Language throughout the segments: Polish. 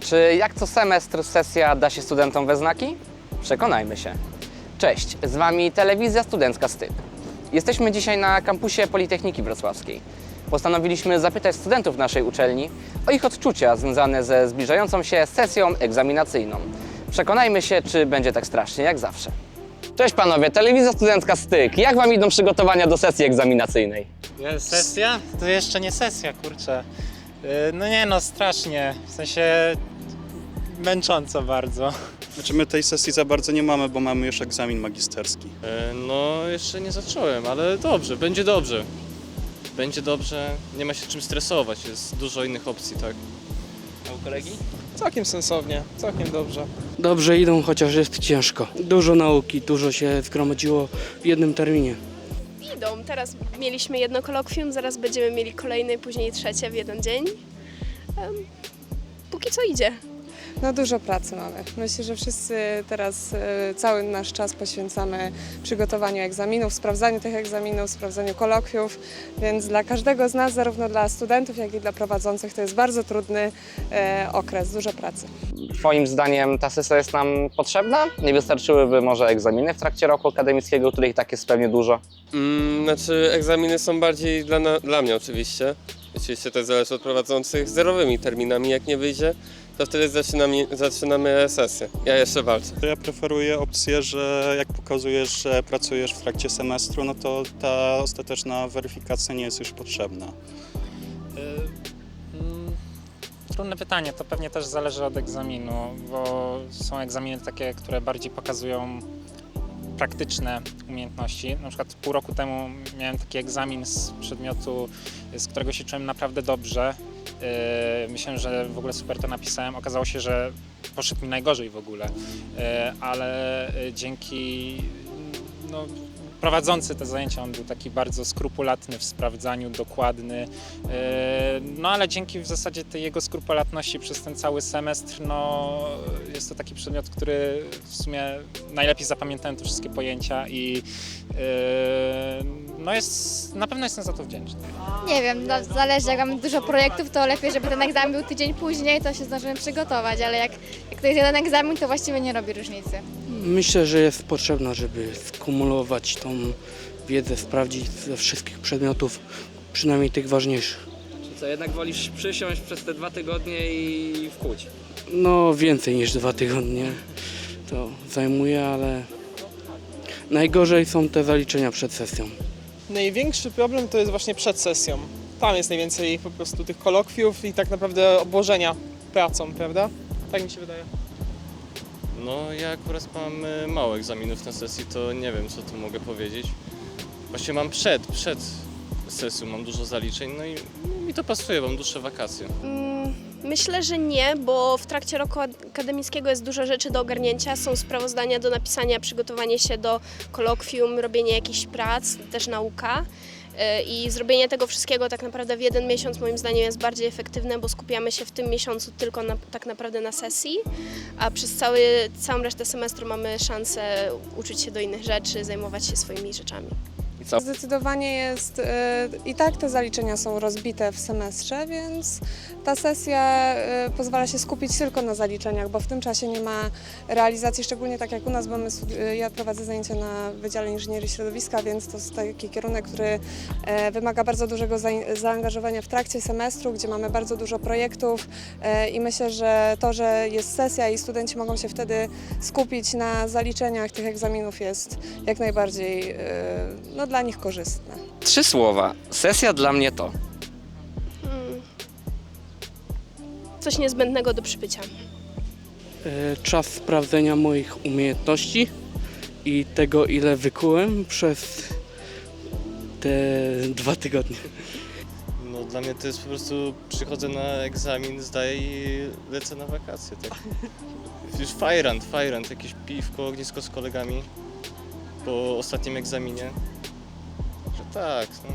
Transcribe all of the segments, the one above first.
Czy jak co semestr sesja da się studentom we znaki? Przekonajmy się. Cześć, z Wami Telewizja Studencka Styp. Jesteśmy dzisiaj na kampusie Politechniki Wrocławskiej. Postanowiliśmy zapytać studentów naszej uczelni o ich odczucia związane ze zbliżającą się sesją egzaminacyjną. Przekonajmy się, czy będzie tak strasznie jak zawsze. Cześć panowie, Telewizja Studencka Styk. Jak Wam idą przygotowania do sesji egzaminacyjnej? Sesja? To jeszcze nie sesja, kurczę. Yy, No nie no, strasznie. W sensie męcząco bardzo. Znaczy my tej sesji za bardzo nie mamy, bo mamy już egzamin magisterski. E, No, jeszcze nie zacząłem, ale dobrze, będzie dobrze. Będzie dobrze, nie ma się czym stresować, jest dużo innych opcji, tak? A u kolegi? Całkiem sensownie, całkiem dobrze. Dobrze idą, chociaż jest ciężko. Dużo nauki, dużo się zgromadziło w jednym terminie. Idą. Teraz mieliśmy jedno kolokwium, zaraz będziemy mieli kolejne, później trzecie w jeden dzień. Em, Póki co idzie. No dużo pracy mamy. Myślę, że wszyscy teraz e, cały nasz czas poświęcamy przygotowaniu egzaminów, sprawdzaniu tych egzaminów, sprawdzaniu kolokwiów, więc dla każdego z nas, zarówno dla studentów, jak i dla prowadzących, to jest bardzo trudny e, okres, dużo pracy. Twoim zdaniem ta sesja jest nam potrzebna? Nie wystarczyłyby może egzaminy w trakcie roku akademickiego, których i tak jest pewnie dużo? Mm, znaczy egzaminy są bardziej dla, na, dla mnie oczywiście. Oczywiście to zależy od prowadzących. Zerowymi terminami jak nie wyjdzie, to wtedy zaczynamy, zaczynamy sesję. Ja jeszcze walczę. To ja preferuję opcję, że jak pokazujesz, że pracujesz w trakcie semestru, no to ta ostateczna weryfikacja nie jest już potrzebna. Yy, mm, Trudne pytanie, to pewnie też zależy od egzaminu, bo są egzaminy takie, które bardziej pokazują praktyczne umiejętności. Na przykład pół roku temu miałem taki egzamin z przedmiotu, z którego się czułem naprawdę dobrze. Yy, Myślałem, że w ogóle super to napisałem. Okazało się, że poszedł mi najgorzej w ogóle, Yy, ale yy, dzięki no, prowadzący te zajęcia, on był taki bardzo skrupulatny w sprawdzaniu, dokładny. Yy, No ale dzięki w zasadzie tej jego skrupulatności przez ten cały semestr, no jest to taki przedmiot, który w sumie najlepiej zapamiętałem te wszystkie pojęcia i yy, no jest, na pewno jestem za to wdzięczny. Nie wiem, no, zależy, jak mamy dużo projektów, to lepiej, żeby ten egzamin był tydzień później, to się zdążymy przygotować, ale jak, jak to jest jeden egzamin, to właściwie nie robi różnicy. Myślę, że jest potrzebna, żeby skumulować tą wiedzę, sprawdzić ze wszystkich przedmiotów, przynajmniej tych ważniejszych. Czy co, jednak wolisz przysiąść przez te dwa tygodnie i wkuć? No więcej niż dwa tygodnie to zajmuje, ale najgorzej są te zaliczenia przed sesją. Największy problem to jest właśnie przed sesją. Tam jest najwięcej po prostu tych kolokwiów i tak naprawdę obłożenia pracą, prawda? Tak mi się wydaje. No, ja akurat mam e, mało egzaminów na sesji, to nie wiem, co tu mogę powiedzieć. Właśnie mam przed, przed sesją mam dużo zaliczeń, no i mi to pasuje, mam dłuższe wakacje. Mm, Myślę, że nie, bo w trakcie roku akademickiego jest dużo rzeczy do ogarnięcia. Są sprawozdania do napisania, przygotowanie się do kolokwium, robienie jakichś prac, też nauka. Yy, I zrobienie tego wszystkiego tak naprawdę w jeden miesiąc moim zdaniem jest bardziej efektywne, bo skupiamy się w tym miesiącu tylko na, tak naprawdę na sesji, a przez cały, całą resztę semestru mamy szansę uczyć się do innych rzeczy, zajmować się swoimi rzeczami. I co? Zdecydowanie jest e, i tak te zaliczenia są rozbite w semestrze, więc ta sesja e, pozwala się skupić tylko na zaliczeniach, bo w tym czasie nie ma realizacji, szczególnie tak jak u nas, bo my, e, ja prowadzę zajęcia na Wydziale Inżynierii Środowiska, więc to jest taki kierunek, który e, wymaga bardzo dużego zaangażowania w trakcie semestru, gdzie mamy bardzo dużo projektów e, i myślę, że to, że jest sesja i studenci mogą się wtedy skupić na zaliczeniach tych egzaminów jest jak najbardziej e, no, dla nich korzystne. Trzy słowa. Sesja dla mnie to. Mm. Coś niezbędnego do przybycia. E, Czas sprawdzenia moich umiejętności i tego, ile wykułem przez te dwa tygodnie. No, dla mnie to jest po prostu, przychodzę na egzamin, zdaję i lecę na wakacje, tak. Już fajrant, fajrant, jakieś piwko, ognisko z kolegami po ostatnim egzaminie. Tak, no.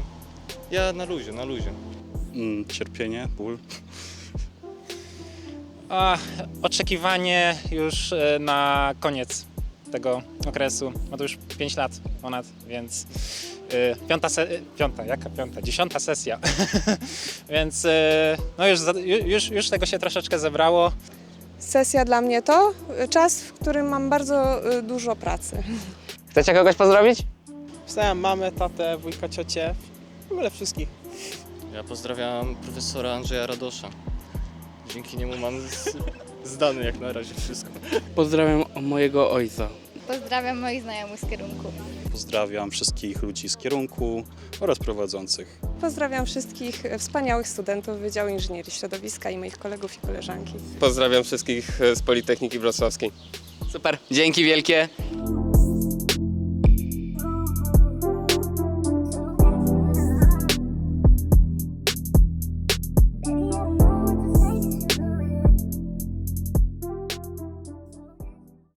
Ja na luzie, na luzie. Mm, cierpienie, ból. A, oczekiwanie już e, na koniec tego okresu, no to już 5 lat ponad, więc Y, Piąta, se- y, piąta, jaka piąta? Dziesiąta sesja. Więc y, no już, za- ju- już, już tego się troszeczkę zebrało. Sesja dla mnie to czas, w którym mam bardzo y, dużo pracy. Chcecie kogoś pozdrowić? Wstałem mamę, tatę, wujka, ciocię, w ogóle wszystkich. Ja pozdrawiam profesora Andrzeja Radosza. Dzięki niemu mam z, zdane jak na razie wszystko. Pozdrawiam mojego ojca. Pozdrawiam moich znajomych z kierunku. Pozdrawiam wszystkich ludzi z kierunku oraz prowadzących. Pozdrawiam wszystkich wspaniałych studentów Wydziału Inżynierii Środowiska i moich kolegów i koleżanki. Pozdrawiam wszystkich z Politechniki Wrocławskiej. Super, dzięki wielkie.